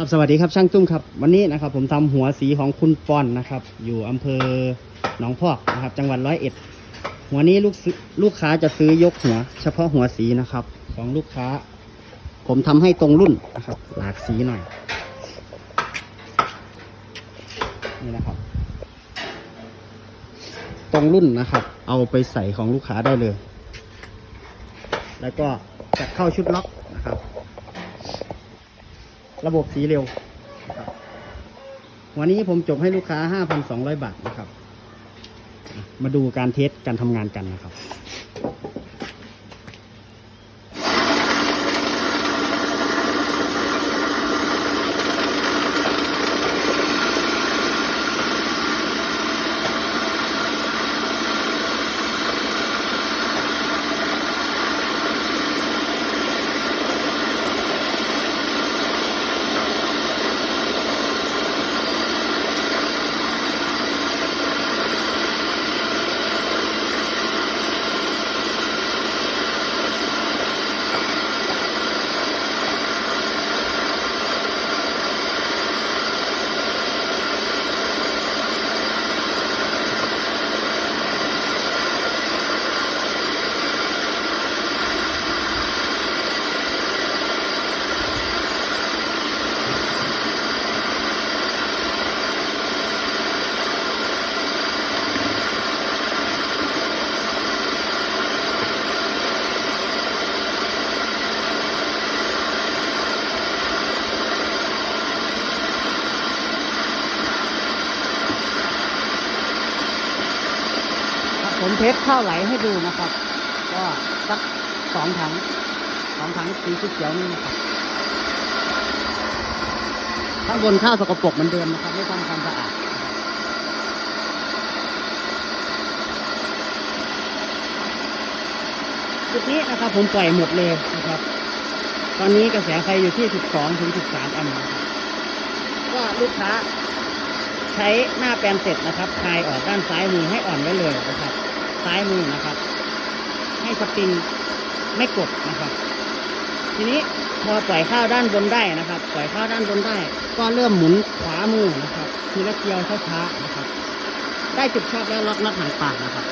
ครับสวัสดีครับช่างตุ้มครับวันนี้นะครับ ผมทำหัวสีของคุณปอนนะครับ อยู่อำเภอหนองพอกนะครับ จังหวัดร้อยเอ็ดหัวนี้ลูกลูกค้าจะซื้อยกหัว เฉพาะหัวสีนะครับ ของลูกค้า ผมทำให้ตรงรุ่นนะครับ หลากสีหน่อยนี่นะครับ ตรงรุ่นนะครับ เอาไปใส่ของลูกค้าได้เลย แล้วก็จัดเข้าชุดล็อกนะครับ ระบบสีเร็ววันนี้ผมจบให้ลูกค้า 5,200 บาทนะครับ มาดูการเทสการทำงานกันนะครับ ผมเทสข้าวไหลให้ดูนะครับ ก็สักสองถังสองถังสีเขียวนี่นะครับข้างบนข้าวสกปรกเหมือนเดิมนะครับไม่ทำความสะอาดจุดนี้นะครับผมปล่อยหมดเลยนะครับ ตอนนี้กระแสไฟอยู่ที่ 12 ถึง 13 แอมป์นะครับก็ลูกค้าใช้หน้าแปลนเสร็จนะครับคลายออกด้านซ้ายมือให้อ่อนไว้เลยนะครับ ซ้ายมือนะครับ ให้สปริงไม่กดนะครับ ทีนี้พอปล่อยข้าวด้านบนได้นะครับ ปล่อยข้าวด้านบนได้ ก็เริ่มหมุนขวามือนะครับทีละเกียวช้าๆนะครับ ได้จุดชอบแล้วล็อกน็อตหางปากนะครับ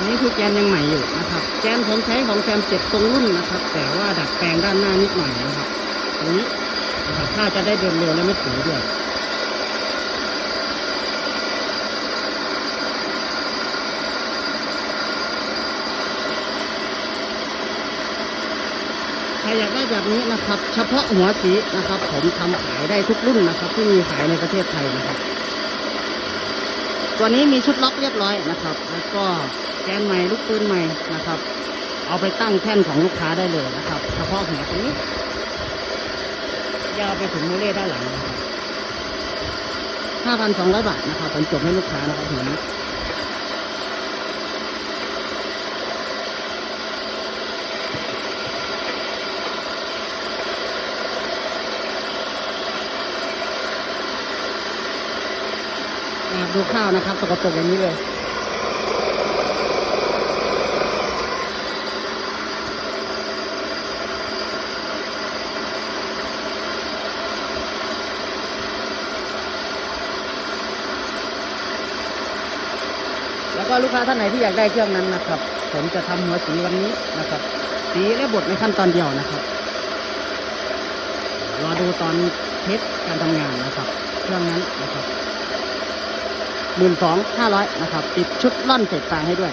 อันนี้คือแกนยังใหม่อยู่นะครับ แกนผมใช้ของแซมเจ็ดตรงรุ่นนะครับ แต่ว่าดัดแปลงด้านหน้านิดหน่อยนะครับตรงนี้นะครับถ้าจะได้เดินเร็วและไม่ถือด้วยใครอยากได้แบบนี้นะครับ เฉพาะหัวสีนะครับ ผมทำขายได้ทุกรุ่นนะครับ ที่มีขายในประเทศไทยนะครับ ตัวนี้มีชุดล็อกเรียบร้อยนะครับ แล้วก็ แกนใหม่ลูกปืนใหม่นะครับ เอาไปตั้งแท่นของลูกค้าได้เลยนะครับเฉพาะหัวตรงนี้ยาวไปถึงโมเล่ด้านหลังนะครับ5,200บาทนะครับผมจบให้ลูกค้านะครับหัวนี้แอดูข้าวนะครับสกปรกอย่างนี้เลย ก็ลูกค้าท่านไหนที่อยากได้เครื่องนั้นนะครับ ผมจะทำหัวสีวันนี้นะครับ สีและบดในขั้นตอนเดียวนะครับรอดูตอนเทสการทำงานนะครับ เครื่องนั้นนะครับหมื่นสองห้าร้อยนะครับ ติดชุดล่อนเสร็จฟางให้ด้วย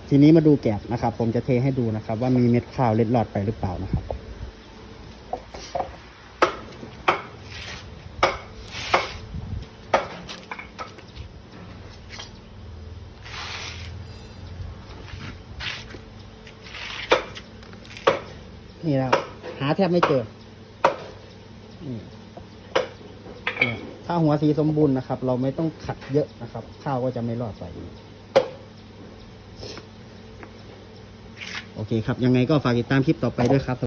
นะครับทีนี้มาดูแกบนะครับ ผมจะเทให้ดูนะครับ ว่ามีเม็ดข้าวเล็ดลอดไปหรือเปล่านะครับ นี่นะครับหาแทบไม่เจอถ้าหัวสีสมบูรณ์นะครับ เราไม่ต้องขัดเยอะนะครับ ข้าวก็จะไม่รอดไป โอเคครับ ยังไงก็ฝากติดตามคลิปต่อไปด้วยครับ